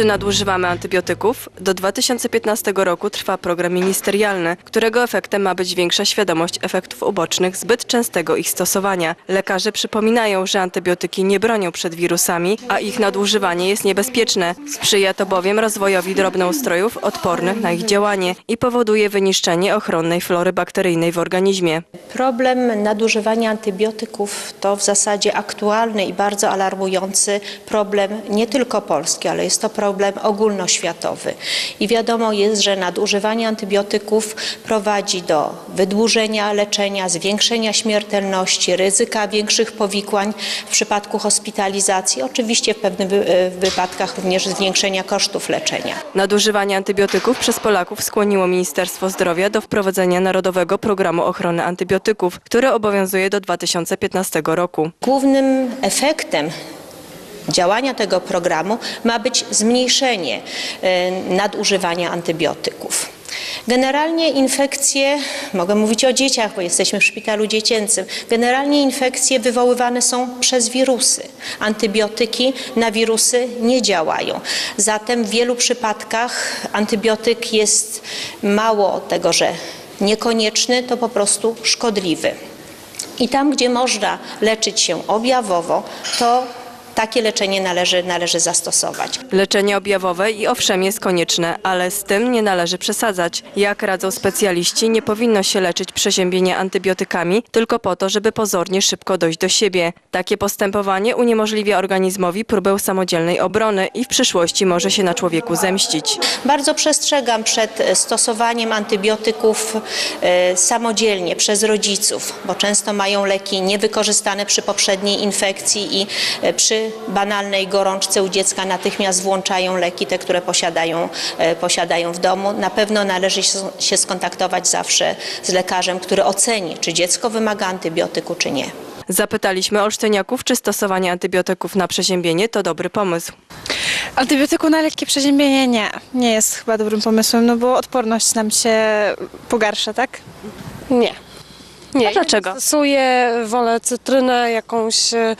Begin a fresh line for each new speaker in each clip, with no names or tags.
Czy nadużywamy antybiotyków? Do 2015 roku trwa program ministerialny, którego efektem ma być większa świadomość efektów ubocznych zbyt częstego ich stosowania. Lekarze przypominają, że antybiotyki nie bronią przed wirusami, a ich nadużywanie jest niebezpieczne. Sprzyja to bowiem rozwojowi drobnoustrojów odpornych na ich działanie i powoduje wyniszczenie ochronnej flory bakteryjnej w organizmie.
Problem nadużywania antybiotyków to w zasadzie aktualny i bardzo alarmujący problem nie tylko polski, ale jest to problem ogólnoświatowy. I wiadomo jest, że nadużywanie antybiotyków prowadzi do wydłużenia leczenia, zwiększenia śmiertelności, ryzyka większych powikłań w przypadku hospitalizacji, oczywiście w pewnych e, wypadkach również zwiększenia kosztów leczenia.
Nadużywanie antybiotyków przez Polaków skłoniło Ministerstwo Zdrowia do wprowadzenia Narodowego Programu Ochrony Antybiotyków, który obowiązuje do 2015 roku.
Głównym efektem działania tego programu ma być zmniejszenie e, nadużywania antybiotyków. Generalnie infekcje, mogę mówić o dzieciach, bo jesteśmy w szpitalu dziecięcym, generalnie infekcje wywoływane są przez wirusy. Antybiotyki na wirusy nie działają. Zatem w wielu przypadkach antybiotyk jest mało tego, że niekonieczny, to po prostu szkodliwy. I tam, gdzie można leczyć się objawowo, to takie leczenie należy, należy zastosować.
Leczenie objawowe i owszem jest konieczne, ale z tym nie należy przesadzać. Jak radzą specjaliści, nie powinno się leczyć przeziębienia antybiotykami tylko po to, żeby pozornie szybko dojść do siebie. Takie postępowanie uniemożliwia organizmowi próbę samodzielnej obrony i w przyszłości może się na człowieku zemścić.
Bardzo przestrzegam przed e, stosowaniem antybiotyków e, samodzielnie przez rodziców, bo często mają leki niewykorzystane przy poprzedniej infekcji i e, przy banalnej gorączce u dziecka natychmiast włączają leki, te, które posiadają, e, posiadają w domu. Na pewno należy się- się skontaktować zawsze z lekarzem, który oceni, czy dziecko wymaga antybiotyku, czy nie.
Zapytaliśmy olsztyniaków, czy stosowanie antybiotyków na przeziębienie to dobry pomysł.
Antybiotyku na lekkie przeziębienie nie. Nie jest chyba dobrym pomysłem, no bo odporność nam się pogarsza, tak?
Nie. Nie.
A dlaczego?
Stosuję, wolę cytrynę, jakąś e,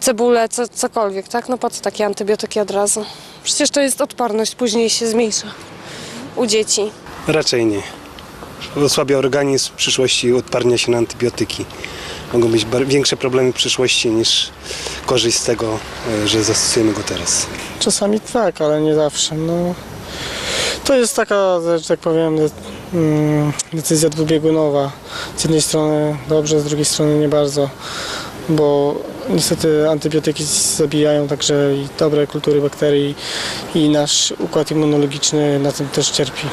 cebulę, co, cokolwiek, tak? No po co takie antybiotyki od razu? Przecież to jest odporność, później się zmniejsza u dzieci.
Raczej nie. Osłabia organizm, w przyszłości odparnia się na antybiotyki. Mogą być większe problemy w przyszłości niż korzyść z tego, e, że zastosujemy go teraz.
Czasami tak, ale nie zawsze. No, to jest taka, że tak powiem, mm, decyzja dwubiegunowa. Z jednej strony dobrze, z drugiej strony nie bardzo, bo niestety antybiotyki zabijają także i dobre kultury bakterii i nasz układ immunologiczny na tym też cierpi.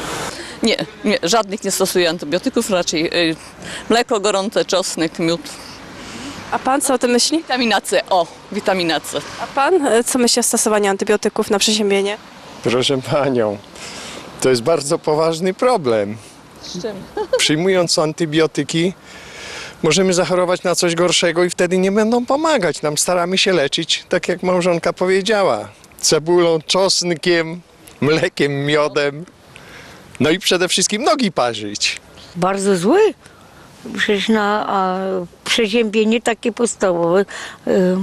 Nie, nie, żadnych nie stosuję antybiotyków, raczej y, mleko gorące, czosnek, miód.
A pan co o tym myśli?
Witamina C, o, witamina C.
A pan e, co myśli o stosowaniu antybiotyków na przeziębienie?
Proszę panią, to jest bardzo poważny problem.
Z czym?
Przyjmując antybiotyki, możemy zachorować na coś gorszego i wtedy nie będą pomagać. Nam staramy się leczyć, tak jak małżonka powiedziała, cebulą, czosnkiem, mlekiem, miodem. No i przede wszystkim nogi parzyć.
bardzo zły. Przecież na a, przeziębienie takie podstawowe, y,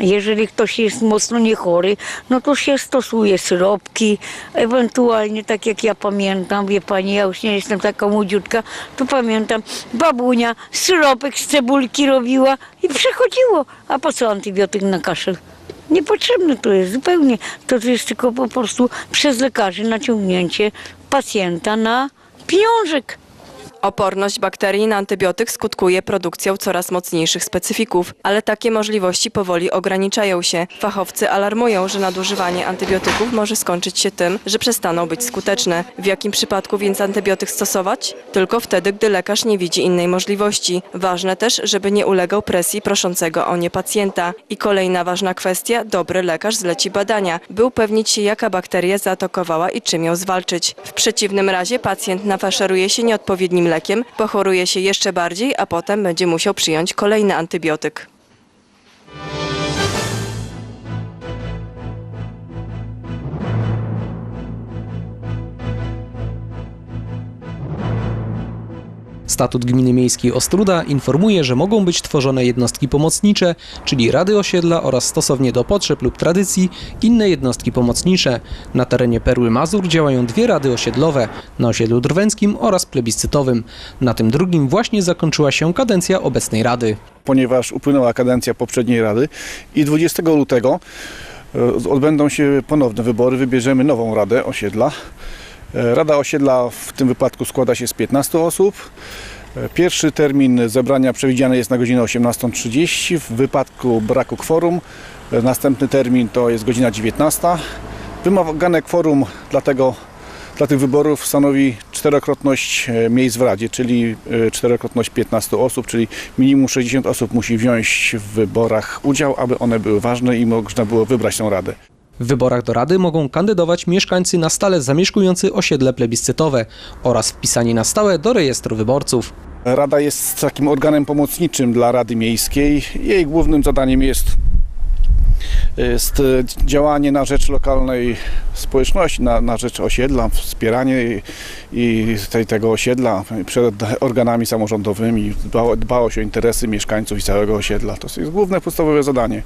jeżeli ktoś jest mocno niechory, no to się stosuje syropki, ewentualnie tak jak ja pamiętam, wie pani, ja już nie jestem taka młodziutka, to pamiętam, babunia syropek z cebulki robiła i przechodziło. A po co antybiotyk na kaszel? Niepotrzebne to jest zupełnie. To jest tylko po prostu przez lekarzy naciągnięcie pacjenta na pieniążek.
Oporność bakterii na antybiotyk skutkuje produkcją coraz mocniejszych specyfików, ale takie możliwości powoli ograniczają się. Fachowcy alarmują, że nadużywanie antybiotyków może skończyć się tym, że przestaną być skuteczne. W jakim przypadku więc antybiotyk stosować? Tylko wtedy, gdy lekarz nie widzi innej możliwości. Ważne też, żeby nie ulegał presji proszącego o nie pacjenta. I kolejna ważna kwestia, dobry lekarz zleci badania, by upewnić się, jaka bakteria zaatakowała i czym ją zwalczyć. W przeciwnym razie pacjent nafaszeruje się nieodpowiednim lekiem, pochoruje się jeszcze bardziej, a potem będzie musiał przyjąć kolejny antybiotyk.
Statut Gminy Miejskiej Ostruda informuje, że mogą być tworzone jednostki pomocnicze, czyli rady osiedla oraz stosownie do potrzeb lub tradycji inne jednostki pomocnicze. Na terenie Perły Mazur działają dwie rady osiedlowe, na osiedlu drwęckim oraz plebiscytowym. Na tym drugim właśnie zakończyła się kadencja obecnej rady.
ponieważ upłynęła kadencja poprzedniej Rady i 20 lutego e, odbędą się ponowne wybory, wybierzemy nową Radę Osiedla. E, Rada Osiedla w tym wypadku składa się z 15 osób. E, Pierwszy termin zebrania przewidziany jest na godzinę 18.30. W wypadku braku kworum e, następny termin to jest godzina 19. Wymagane kworum dlatego dla tych wyborów stanowi czterokrotność miejsc w Radzie, czyli czterokrotność 15 osób, czyli minimum 60 osób musi wziąć w wyborach udział, aby one były ważne i można było wybrać tą Radę.
W wyborach do Rady mogą kandydować mieszkańcy na stale zamieszkujący osiedle plebiscytowe oraz wpisani na stałe do rejestru wyborców.
Rada jest takim organem pomocniczym dla Rady Miejskiej. Jej głównym zadaniem jest, jest e, działanie na rzecz lokalnej społeczności, na, na rzecz osiedla, wspieranie i, i tej, tego osiedla przed organami samorządowymi. Dbało, dbało się o interesy mieszkańców i całego osiedla. To jest główne, podstawowe zadanie.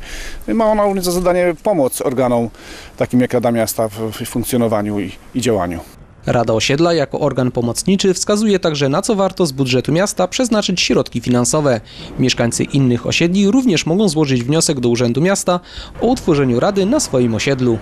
Ma ona również za zadanie pomoc organom takim jak Rada Miasta w funkcjonowaniu i, i działaniu.
Rada Osiedla jako organ pomocniczy wskazuje także na co warto z budżetu miasta przeznaczyć środki finansowe. Mieszkańcy innych osiedli również mogą złożyć wniosek do Urzędu Miasta o utworzeniu rady na swoim osiedlu.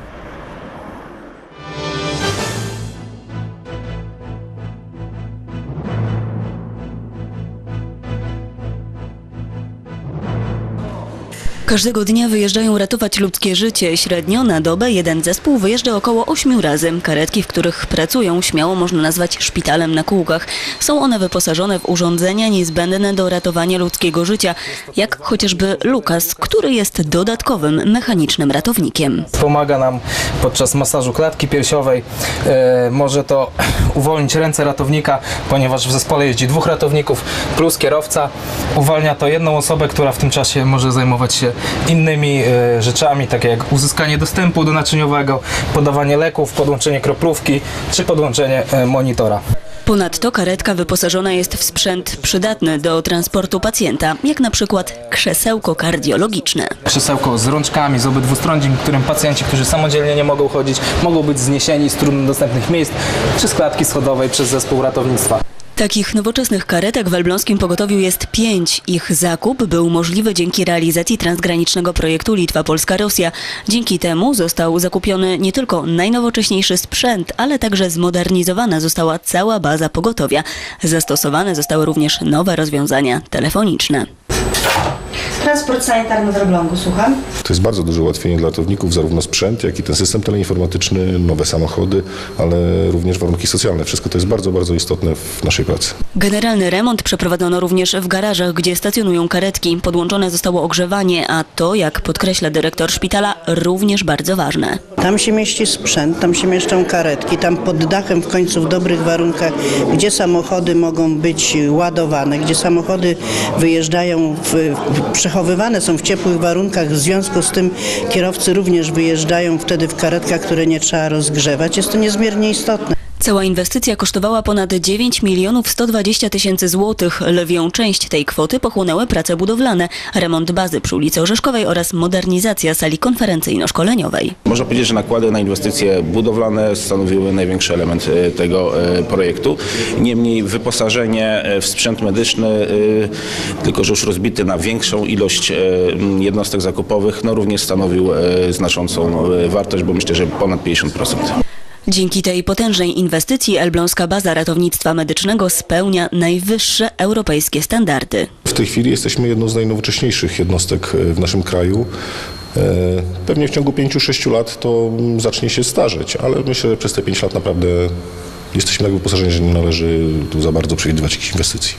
Każdego dnia wyjeżdżają ratować ludzkie życie. Średnio na dobę jeden zespół wyjeżdża około 8 razy. Karetki, w których pracują, śmiało można nazwać szpitalem na kółkach. Są one wyposażone w urządzenia niezbędne do ratowania ludzkiego życia, jak chociażby Lukas, który jest dodatkowym mechanicznym ratownikiem.
Pomaga nam podczas masażu klatki piersiowej. E, może to uwolnić ręce ratownika, ponieważ w zespole jeździ dwóch ratowników plus kierowca. Uwalnia to jedną osobę, która w tym czasie może zajmować się innymi e, rzeczami, takie jak uzyskanie dostępu do naczyniowego, podawanie leków, podłączenie kroplówki czy podłączenie e, monitora.
Ponadto karetka wyposażona jest w sprzęt przydatny do transportu pacjenta, jak na przykład krzesełko kardiologiczne.
Krzesełko z rączkami, z obydwu stron, dzięki którym pacjenci, którzy samodzielnie nie mogą chodzić, mogą być zniesieni z trudno dostępnych miejsc czy z klatki schodowej przez zespół ratownictwa.
Takich nowoczesnych karetek w elbląskim pogotowiu jest pięć. Ich zakup był możliwy dzięki realizacji transgranicznego projektu Litwa-Polska-Rosja. Dzięki temu został zakupiony nie tylko najnowocześniejszy sprzęt, ale także zmodernizowana została cała baza pogotowia. Zastosowane zostały również nowe rozwiązania telefoniczne.
Transport sanitarny w Elblągu, słucham.
To jest bardzo duże ułatwienie dla ratowników, zarówno sprzęt, jak i ten system teleinformatyczny, nowe samochody, ale również warunki socjalne. Wszystko to jest bardzo, bardzo istotne w naszej pracy.
Generalny remont przeprowadzono również w garażach, gdzie stacjonują karetki. Podłączone zostało ogrzewanie, a to, jak podkreśla dyrektor szpitala, również bardzo ważne.
Tam się mieści sprzęt, tam się mieszczą karetki, tam pod dachem w końcu w dobrych warunkach, gdzie samochody mogą być ładowane, gdzie samochody wyjeżdżają, w, w, przechowywane są w ciepłych warunkach, w związku z tym kierowcy również wyjeżdżają wtedy w karetkach, które nie trzeba rozgrzewać. Jest to niezmiernie istotne.
Cała inwestycja kosztowała ponad 9 milionów 120 tysięcy złotych. Lwią część tej kwoty pochłonęły prace budowlane, remont bazy przy ulicy Orzeszkowej oraz modernizacja sali konferencyjno-szkoleniowej.
Można powiedzieć, że nakłady na inwestycje budowlane stanowiły największy element e, tego e, projektu. Niemniej wyposażenie e, w sprzęt medyczny, tylko że już rozbity na większą ilość jednostek zakupowych, no również stanowił znaczącą wartość, bo myślę, że ponad 50%.
Dzięki tej potężnej inwestycji Elbląska Baza Ratownictwa Medycznego spełnia najwyższe europejskie standardy.
W tej chwili jesteśmy jedną z najnowocześniejszych jednostek e, w naszym kraju. E, Pewnie w ciągu 5-6 lat to mm, zacznie się starzeć, ale myślę, że przez te 5 lat naprawdę jesteśmy tak wyposażeni, że nie należy tu za bardzo przewidywać jakichś inwestycji.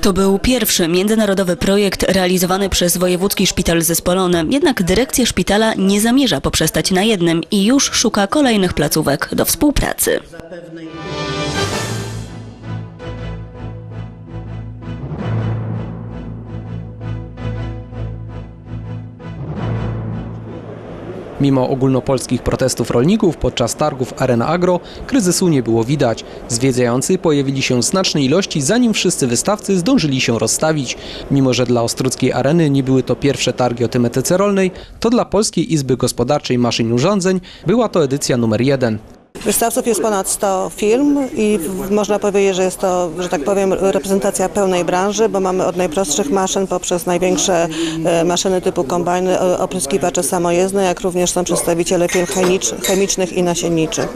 To był pierwszy międzynarodowy projekt realizowany przez Wojewódzki Szpital Zespolony, jednak dyrekcja szpitala nie zamierza poprzestać na jednym i już szuka kolejnych placówek do współpracy.
Mimo ogólnopolskich protestów rolników podczas targów Arena Agro kryzysu nie było widać. Zwiedzający pojawili się znacznej ilości, zanim wszyscy wystawcy zdążyli się rozstawić. Mimo, że dla Ostruckiej Areny nie były to pierwsze targi o tematyce rolnej, to dla Polskiej Izby Gospodarczej Maszyn i Urządzeń była to edycja numer jeden.
Wystawców jest ponad 100 firm i można powiedzieć, że jest to, że tak powiem, reprezentacja pełnej branży, bo mamy od najprostszych maszyn poprzez największe e, maszyny typu kombajny, opryskiwacze samojezdne, jak również są przedstawiciele firm chemicz- chemicznych i nasienniczych.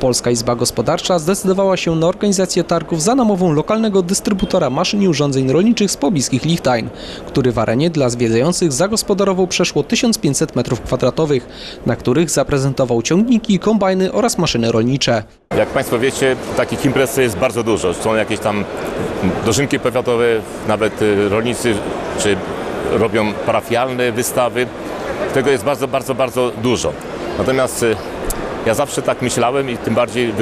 Polska Izba Gospodarcza zdecydowała się na organizację targów za namową lokalnego dystrybutora maszyn i urządzeń rolniczych z pobliskich Lichtajn, który w arenie dla zwiedzających zagospodarował przeszło 1500 m2, na których zaprezentował ciągniki, kombajny oraz maszyny rolnicze.
Jak Państwo wiecie, takich imprez jest bardzo dużo. Są jakieś tam dożynki powiatowe, nawet y, rolnicy czy robią parafialne wystawy. Tego jest bardzo, bardzo, bardzo dużo. Natomiast y, ja zawsze tak myślałem i tym bardziej y,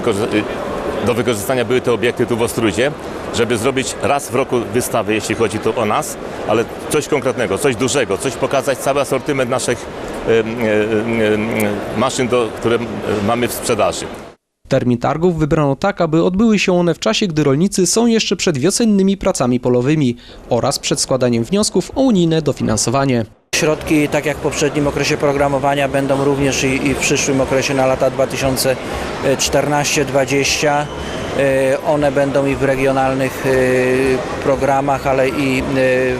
do wykorzystania były te obiekty tu w Ostrudzie, żeby zrobić raz w roku wystawę, jeśli chodzi tu o nas, ale coś konkretnego, coś dużego, coś pokazać, cały asortyment naszych y, y, maszyn, które mamy w sprzedaży.
Termin targów wybrano tak, aby odbyły się one w czasie, gdy rolnicy są jeszcze przed wiosennymi pracami polowymi oraz przed składaniem wniosków o unijne dofinansowanie.
Środki, tak jak w poprzednim okresie programowania, będą również i, i w przyszłym okresie na lata 2014-2020. E, One będą i w regionalnych e, programach, ale i e,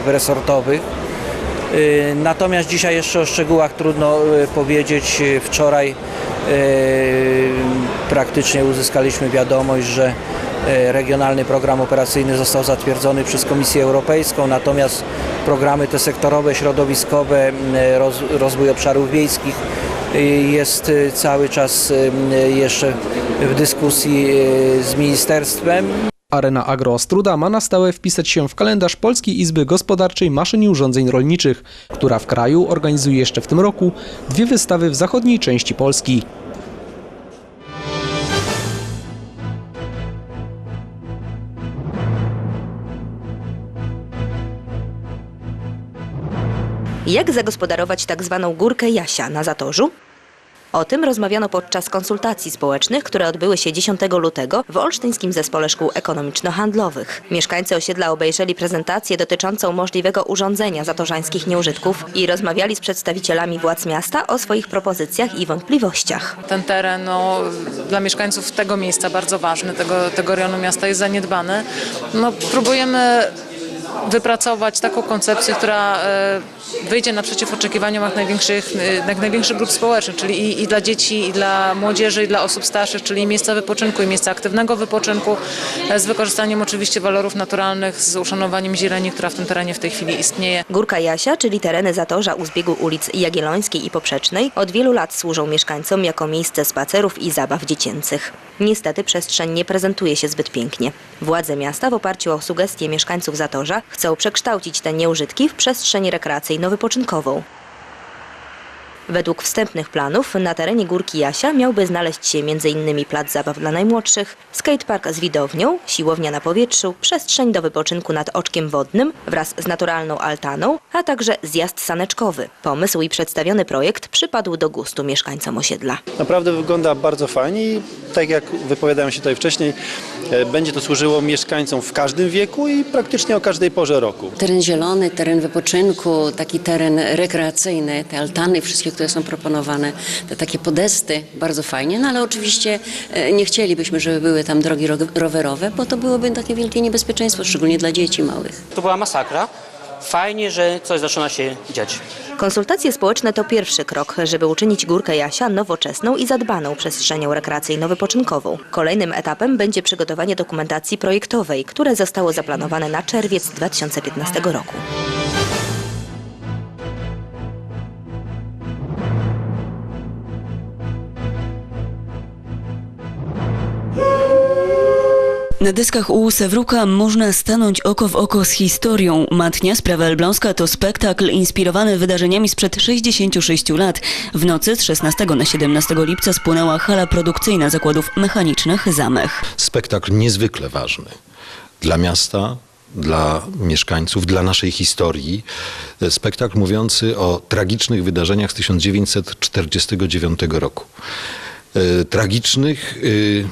w resortowych. Natomiast dzisiaj jeszcze o szczegółach trudno powiedzieć. Wczoraj praktycznie uzyskaliśmy wiadomość, że regionalny program operacyjny został zatwierdzony przez Komisję Europejską, natomiast programy te sektorowe, środowiskowe, rozwój obszarów wiejskich e, jest e, cały czas e, jeszcze w dyskusji e, z ministerstwem.
Arena Agro Ostruda ma na stałe wpisać się w kalendarz Polskiej Izby Gospodarczej Maszyn i Urządzeń Rolniczych, która w kraju organizuje jeszcze w tym roku dwie wystawy w zachodniej części Polski.
Jak zagospodarować tak zwaną górkę Jasia na Zatorzu? O tym rozmawiano podczas konsultacji społecznych, które odbyły się 10 lutego w Olsztyńskim Zespole Szkół Ekonomiczno-Handlowych. Mieszkańcy osiedla obejrzeli prezentację dotyczącą możliwego urządzenia zatorzańskich nieużytków i rozmawiali z przedstawicielami władz miasta o swoich propozycjach i wątpliwościach.
ten teren no, dla mieszkańców tego miejsca bardzo ważny, tego, tego rejonu miasta jest zaniedbany. No, próbujemy wypracować taką koncepcję, która e, wyjdzie naprzeciw oczekiwaniom jak największych, e, jak największych grup społecznych, czyli i, i dla dzieci, i dla młodzieży, i dla osób starszych, czyli miejsca wypoczynku i miejsca aktywnego wypoczynku e, z wykorzystaniem oczywiście walorów naturalnych, z uszanowaniem zieleni, która w tym terenie w tej chwili istnieje.
Górka Jasia, czyli tereny Zatorza u zbiegu ulic Jagiellońskiej i Poprzecznej, od wielu lat służą mieszkańcom jako miejsce spacerów i zabaw dziecięcych. Niestety przestrzeń nie prezentuje się zbyt pięknie. Władze miasta w oparciu o sugestie mieszkańców Zatorza chcą przekształcić te nieużytki w przestrzeń rekreacyjno-wypoczynkową. Według wstępnych planów na terenie Górki Jasia miałby znaleźć się m.in. plac zabaw dla najmłodszych, skatepark z widownią, siłownia na powietrzu, przestrzeń do wypoczynku nad oczkiem wodnym wraz z naturalną altaną, a także zjazd saneczkowy. Pomysł i przedstawiony projekt przypadł do gustu mieszkańcom osiedla.
Naprawdę wygląda bardzo fajnie i tak jak wypowiadałem się tutaj wcześniej, e, będzie to służyło mieszkańcom w każdym wieku i praktycznie o każdej porze roku.
Teren zielony, teren wypoczynku, taki teren rekreacyjny, te altany wszystkie, które są proponowane, te takie podesty, bardzo fajnie, no ale oczywiście e, nie chcielibyśmy, żeby były tam drogi ro- rowerowe, bo to byłoby takie wielkie niebezpieczeństwo, szczególnie dla dzieci małych.
To była masakra. Fajnie, że coś zaczyna się dziać.
Konsultacje społeczne to pierwszy krok, żeby uczynić Górkę Jasia nowoczesną i zadbaną przestrzenią rekreacyjno-wypoczynkową. Kolejnym etapem będzie przygotowanie dokumentacji projektowej, które zostało zaplanowane na czerwiec 2015 roku.
Na deskach u Sewruka można stanąć oko w oko z historią. Matnia Sprawa Elbląska to spektakl inspirowany wydarzeniami sprzed 66 lat. W nocy z 16 na 17 lipca spłynęła hala produkcyjna zakładów mechanicznych Zamech.
spektakl niezwykle ważny dla miasta,
dla mieszkańców, dla naszej historii. Spektakl mówiący o tragicznych wydarzeniach z 1949 roku. E, Tragicznych y,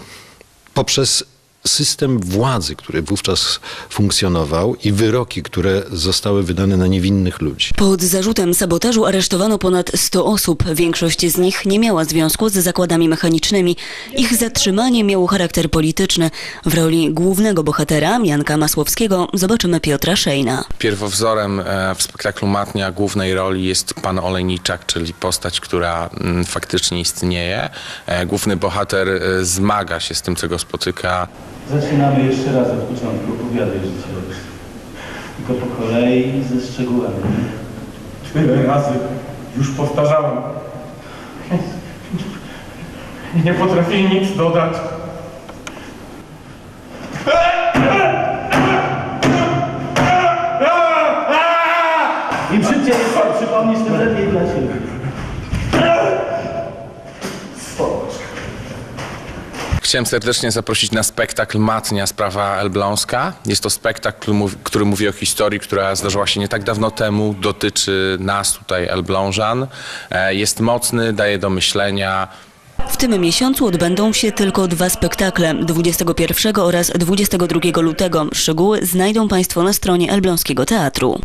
poprzez system władzy, który wówczas funkcjonował i wyroki, które zostały wydane na niewinnych ludzi.
Pod zarzutem sabotażu aresztowano ponad 100 osób. Większość z nich nie miała związku z zakładami mechanicznymi. Ich zatrzymanie miało charakter polityczny. W roli głównego bohatera, Janka Masłowskiego, zobaczymy Piotra Szejna.
Pierwowzorem e, w spektaklu Matnia głównej roli jest pan Olejniczak, czyli postać, która mm, faktycznie istnieje. E, Główny bohater e, zmaga się z tym, co go spotyka.
Zaczynamy jeszcze raz od początku. Opowiadaj życiowe. Tylko po kolei ze szczegółami.
Tyle razy już powtarzałem. Nie potrafię nic dodać.
Chciałem serdecznie zaprosić na spektakl Matnia Sprawa Elbląska. Jest to spektakl, który mówi o historii, która zdarzyła się nie tak dawno temu. Dotyczy nas tutaj, Elblążan. E, Jest mocny, daje do myślenia.
W tym miesiącu odbędą się tylko dwa spektakle 21 oraz 22 lutego. Szczegóły znajdą Państwo na stronie Elbląskiego Teatru.